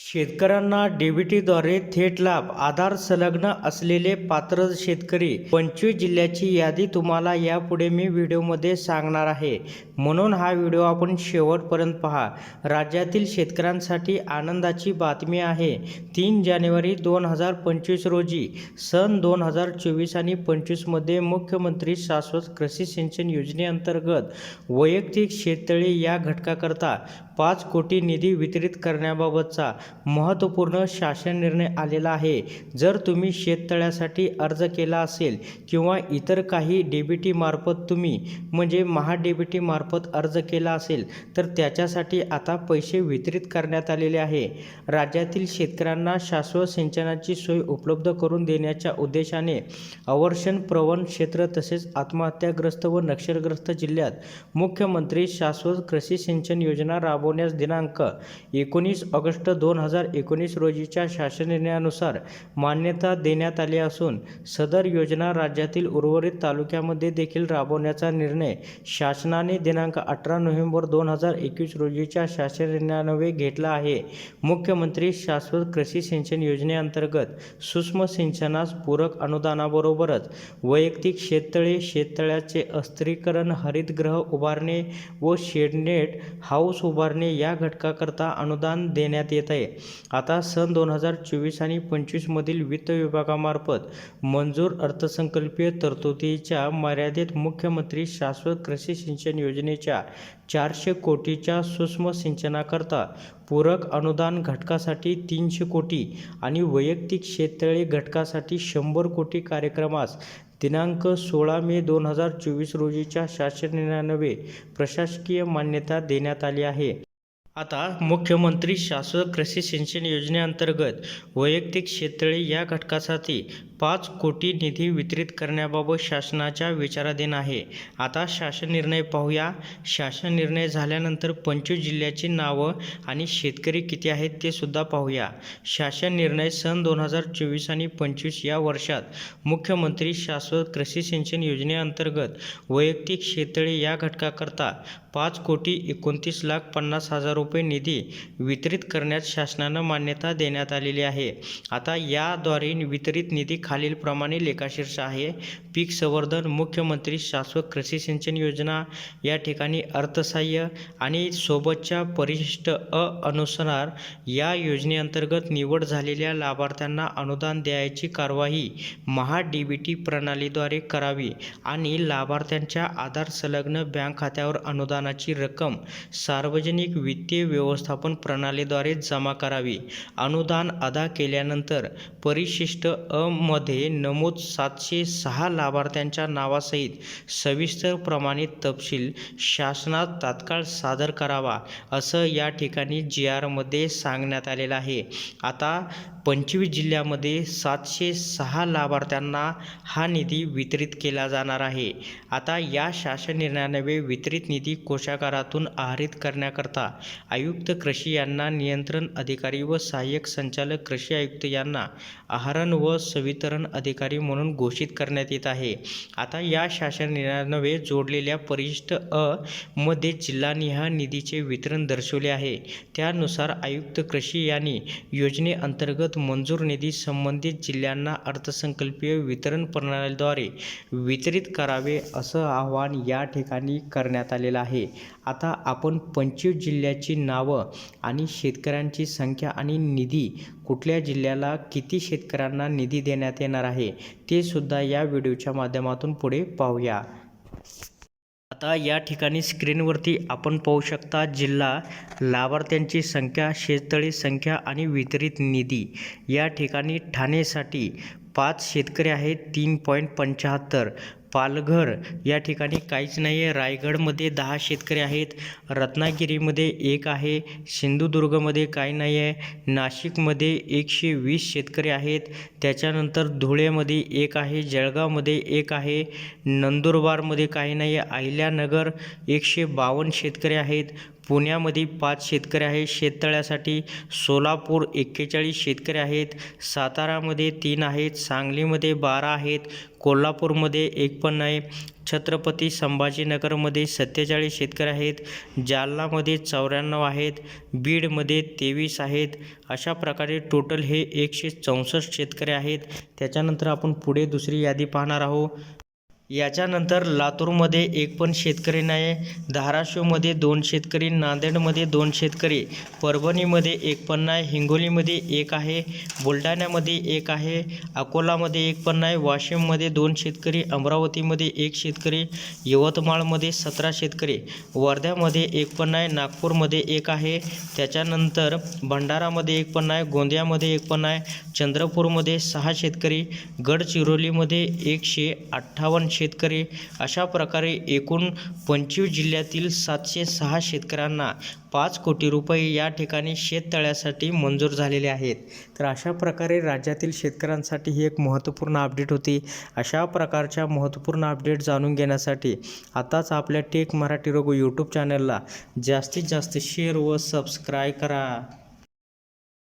शेतकऱ्यांना डीबीटीद्वारे थेट लाभ आधार संलग्न असलेले पात्र शेतकरी पंचवीस जिल्ह्याची यादी तुम्हाला यापुढे मी व्हिडिओमध्ये सांगणार आहे. म्हणून हा व्हिडिओ आपण शेवटपर्यंत पहा. राज्यातील शेतकऱ्यांसाठी आनंदाची बातमी आहे. तीन जानेवारी दोन हजार पंचवीस रोजी सन दोन हजार चोवीस आणि पंचवीसमध्ये मुख्यमंत्री शाश्वत कृषी सिंचन योजनेअंतर्गत वैयक्तिक शेततळे या घटकाकरता पाच कोटी निधी वितरित करण्याबाबतचा महत्त्वपूर्ण शासन निर्णय आलेला आहे. जर तुम्ही शेततळ्यासाठी अर्ज केला असेल किंवा इतर काही डीबीटी मार्फत तुम्ही म्हणजे महा मार्फत अर्ज केला असेल तर त्याच्यासाठी आता पैसे वितरित करण्यात आलेले आहे. राज्यातील शेतकऱ्यांना शाश्वत सिंचनाची सोय उपलब्ध करून देण्याच्या उद्देशाने अवर्षण प्रवण क्षेत्र तसेच आत्महत्याग्रस्त व नक्षलग्रस्त जिल्ह्यात मुख्यमंत्री शाश्वत कृषी सिंचन योजना राबवण्यास दिनांक एकोणीस ऑगस्ट दोन हजार एकोणीस रोजीच्या शासन निर्णयानुसार मान्यता देण्यात आली असून सदर योजना राज्यातील उर्वरित तालुक्यामध्ये देखील राबवण्याचा निर्णय शासनाने दिनांक अठरा नोव्हेंबर दोन हजार एकवीस रोजीच्या शासन निर्णयान्वये घेतला आहे. मुख्यमंत्री शाश्वत कृषी सिंचन योजनेअंतर्गत सूक्ष्म सिंचनास पूरक अनुदानाबरोबरच वैयक्तिक शेततळे शेततळ्याचे अस्त्रीकरण हरितगृह उभारणे व शेडनेट हाऊस उभारणे या घटकाकरता अनुदान देण्यात येत आहे. आता सन दोन हजार चोवीस आणि पंचवीसमधील वित्त विभागामार्फत मंजूर अर्थसंकल्पीय तरतुदीच्या मर्यादेत मुख्यमंत्री शाश्वत कृषी सिंचन योजनेच्या चारशे कोटीच्या सूक्ष्म सिंचनाकरता पूरक अनुदान घटकासाठी तीनशे कोटी आणि वैयक्तिक शेततळे घटकासाठी शंभर कोटी कार्यक्रमास दिनांक सोळा मे दोन हजार चोवीस रोजीच्या शासन निर्णयान्वये प्रशासकीय मान्यता देण्यात आली आहे. आता मुख्यमंत्री शाश्वत कृषी सिंचन योजनेअंतर्गत वैयक्तिक शेततळे या घटकासाठी पाच कोटी निधी वितरित करण्याबाबत शासनाच्या विचाराधीन आहे. आता शासन निर्णय पाहूया. शासन निर्णय झाल्यानंतर पंचवीस जिल्ह्याची नावं आणि शेतकरी किती आहेत ते सुद्धा पाहूया. शासन निर्णय सन दोन हजार चोवीस आणि पंचवीस या वर्षात मुख्यमंत्री शाश्वत कृषी सिंचन योजनेअंतर्गत वैयक्तिक शेततळे या घटकाकरता पाच कोटी एकोणतीस लाख पन्नास हजार रुपये निधी वितरित करण्यास शासनानं मान्यता देण्यात आलेली आहे. आता याद्वारे वितरित निधी खालीलप्रमाणे लेखाशीर्ष आहे. पीक संवर्धन मुख्यमंत्री शाश्वत कृषी सिंचन योजना या ठिकाणी अर्थसहाय्य आणि सोबतच्या परिशिष्ट अ अनुसार या योजनेअंतर्गत निवड झालेल्या लाभार्थ्यांना अनुदान द्यायची कारवाई महा डी बी टी प्रणालीद्वारे करावी आणि लाभार्थ्यांच्या आधार संलग्न बँक खात्यावर अनुदानाची रक्कम सार्वजनिक वित्तीय व्यवस्थापन प्रणालीद्वारे जमा करावी. अनुदान अदा केल्यानंतर परिशिष्ट अमध्ये मध्ये नमूद सातशे सहा लाभार्थ्यांच्या नावासहित सविस्तर प्रमाणित तपशील शासनात तात्काळ सादर करावा असं या ठिकाणी जी आरमध्ये सांगण्यात आलेलं आहे. आता पंचवीस जिल्ह्यामध्ये सातशे सहा लाभार्थ्यांना हा निधी वितरित केला जाणार आहे. आता या शासन निर्णयान्वये वितरित निधी कोषागारातून आहरित करण्याकरता आयुक्त कृषी यांना नियंत्रण अधिकारी व सहाय्यक संचालक कृषी आयुक्त यांना आहरण व संवितरण अधिकारी म्हणून घोषित करण्यात येत आहे. आता या शासन निर्णयान्वये जोडलेल्या परिशिष्ट अ मध्ये जिल्हानिहाय निधीचे वितरण दर्शवले आहे. त्यानुसार आयुक्त कृषी यांनी योजनेअंतर्गत मंजूर निधी संबंधित जिल्ह्यांना अर्थसंकल्पीय वितरण प्रणालीद्वारे वितरित करावे असं आवाहन या ठिकाणी करण्यात आलेलं आहे. आता आपण पंचवीस जिल्ह्याची नावं आणि शेतकऱ्यांची संख्या आणि निधी कुठल्या जिल्ह्याला किती शेतकऱ्यांना निधी देण्यात येणार आहे ते सुद्धा या व्हिडिओच्या माध्यमातून पुढे पाहूया. आता या ठिकाणी स्क्रीनवरती आपण पाहू शकता जिल्हा लाभार्थ्यांची संख्या शेततळी संख्या आणि वितरित निधी. या ठिकाणी ठाणेसाठी पाच शेतकरी आहेत तीन पॉईंट पंच्याहत्तर. पालघर. या ठिकाणी काहीच नाही आहे रायगडमध्ये दहा शेतकरी आहेत. रत्नागिरीमध्ये एक आहे. सिंधुदुर्गमध्ये काही नाही आहे नाशिकमध्ये एकशे वीस शेतकरी आहेत. त्याच्यानंतर धुळेमध्ये एक आहे. जळगावमध्ये एक आहे. नंदुरबारमध्ये काही नाही आहे अहिल्यानगर एकशे बावन्न शेतकरी आहेत. पुण्यामध्ये पाच शेतकरी आहेत. शेततळ्यासाठी सोलापूर एक्केचाळीस शेतकरी आहेत. सातारामध्ये तीन आहेत. सांगलीमध्ये बारा आहेत. कोल्हापूरमध्ये एक पण नाही. छत्रपती संभाजीनगरमध्ये सत्तेचाळीस शेतकरी आहेत. जालनामध्ये चौऱ्याण्णव आहेत. बीडमध्ये तेवीस आहेत. अशा प्रकारे टोटल हे एकशे चौसष्ट शेतकरी आहेत. त्याच्यानंतर आपण पुढे दुसरी यादी पाहणार आहोत. याच्यानंतर लातूरमध्ये एक पण शेतकरी नाही धाराशिवमध्ये दोन शेतकरी नांदेडमध्ये दोन शेतकरी परभणीमध्ये एक पण नाही हिंगोलीमध्ये एक आहे बुलढाण्यामध्ये एक आहे अकोलामध्ये एक पण नाही वाशिममध्ये दोन शेतकरी अमरावतीमध्ये एक शेतकरी यवतमाळमध्ये सतरा शेतकरी वर्ध्यामध्ये एक पण नाही नागपूरमध्ये एक आहे. त्याच्यानंतर भंडारामध्ये एक पण नाही गोंदियामध्ये एक पण नाही चंद्रपूरमध्ये सहा शेतकरी गडचिरोलीमध्ये एकशे अठ्ठावन्न शेतकरी अशा प्रकारे एकूण पंचवीस जिल्ह्यातील सातशे सहा शेतकऱ्यांना पाच कोटी रुपये या ठिकाणी शेततळ्यासाठी मंजूर झालेले आहेत. तर अशा प्रकारे राज्यातील शेतकऱ्यांसाठी ही एक महत्त्वपूर्ण अपडेट होती. अशा प्रकारच्या महत्त्वपूर्ण अपडेट जाणून घेण्यासाठी आताच आपल्या टेक मराठी रोगो यूट्यूब चॅनलला जास्तीत जास्त शेअर व सबस्क्राईब करा.